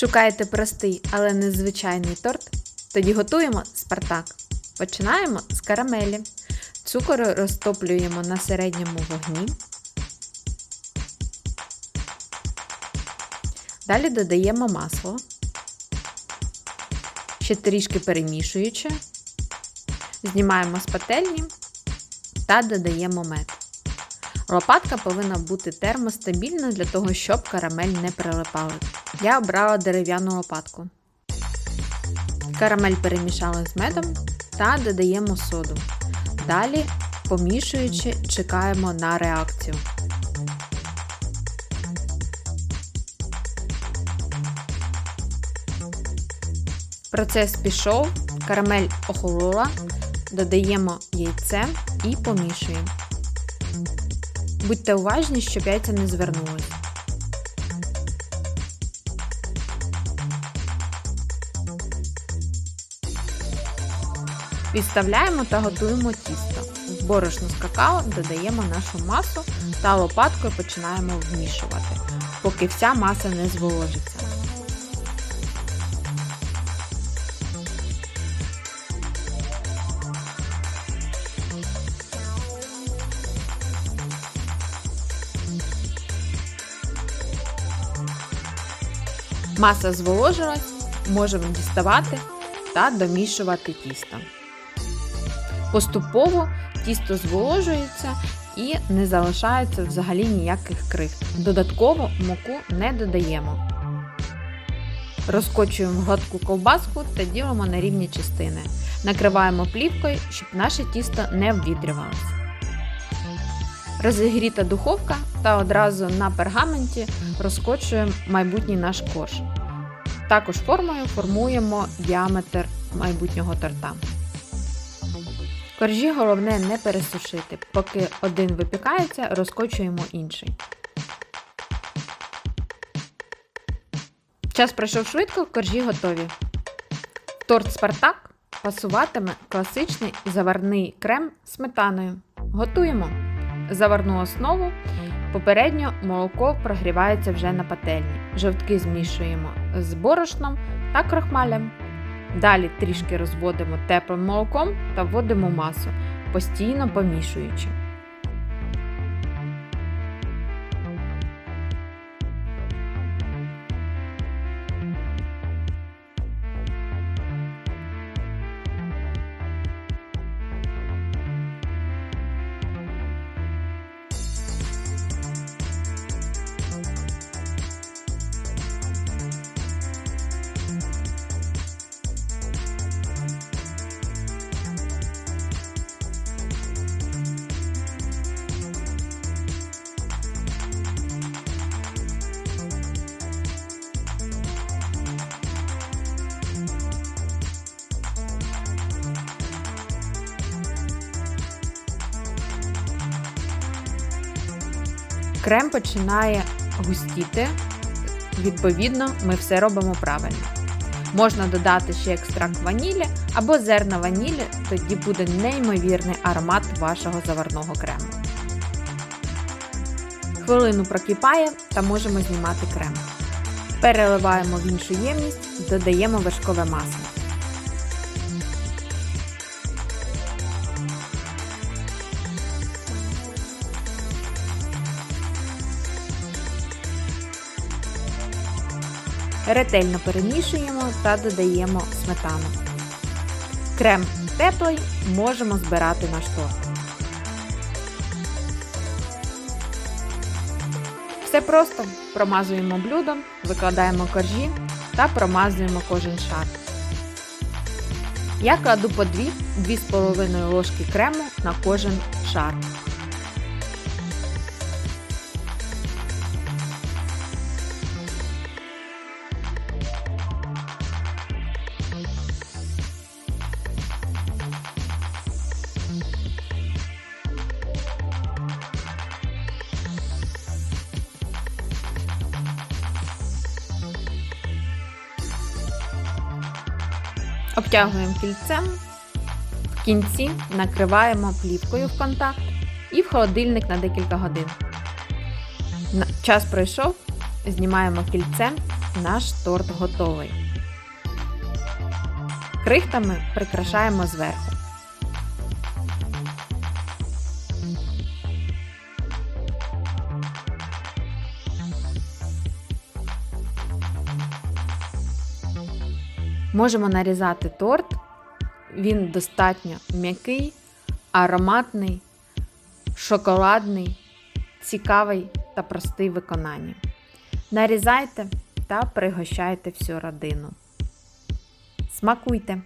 Шукаєте простий, але незвичайний торт? Тоді готуємо Спартак. Починаємо з карамелі. Цукор розтоплюємо на середньому вогні. Далі додаємо масло. Ще трішки перемішуючи. Знімаємо з пательні та додаємо мед. Лопатка повинна бути термостабільною для того, щоб карамель не прилипала. Я обрала дерев'яну лопатку. Карамель перемішали з медом та додаємо соду. Далі, помішуючи, чекаємо на реакцію. Процес пішов, карамель охолола, додаємо яйце і помішуємо. Будьте уважні, щоб яйця не звернулись. Відставляємо та готуємо тісто. В борошно з какао додаємо нашу масу та лопаткою починаємо вмішувати, поки вся маса не зволожиться. Маса зволожилась, можемо діставати та домішувати тісто. Поступово тісто зволожується і не залишається взагалі ніяких крихт. Додатково муку не додаємо. Розкочуємо гладку ковбаску та ділимо на рівні частини. Накриваємо плівкою, щоб наше тісто не обвітрювалося. Розігріта духовка та одразу на пергаменті розкочуємо майбутній наш корж. Також формою формуємо діаметр майбутнього торта. Коржі головне не пересушити. Поки один випікається, розкочуємо інший. Час пройшов швидко, коржі готові. Торт Спартак пасуватиме класичний заварний крем сметаною. Готуємо заварну основу. Попередньо молоко прогрівається вже на пательні. Жовтки змішуємо з борошном та крохмалем. Далі трішки розводимо теплим молоком та вводимо масу, постійно помішуючи. Крем починає густіти. Відповідно, ми все робимо правильно. Можна додати ще екстракт ванілі або зерна ванілі, тоді буде неймовірний аромат вашого заварного крему. Хвилину прокипає та можемо знімати крем. Переливаємо в іншу ємність, додаємо вершкове масло. Ретельно перемішуємо та додаємо сметану. Крем теплий, можемо збирати наш торт. Все просто промазуємо блюдом, викладаємо коржі та промазуємо кожен шар. Я кладу по 2-2,5 ложки крему на кожен шар. Обтягуємо кільцем, в кінці накриваємо плівкою в контакт і в холодильник на декілька годин. Час пройшов, знімаємо кільце наш торт готовий. Крихтами прикрашаємо зверху. Можемо нарізати торт. Він достатньо м'який, ароматний, шоколадний, цікавий та простий в виконанні. Нарізайте та пригощайте всю родину. Смакуйте!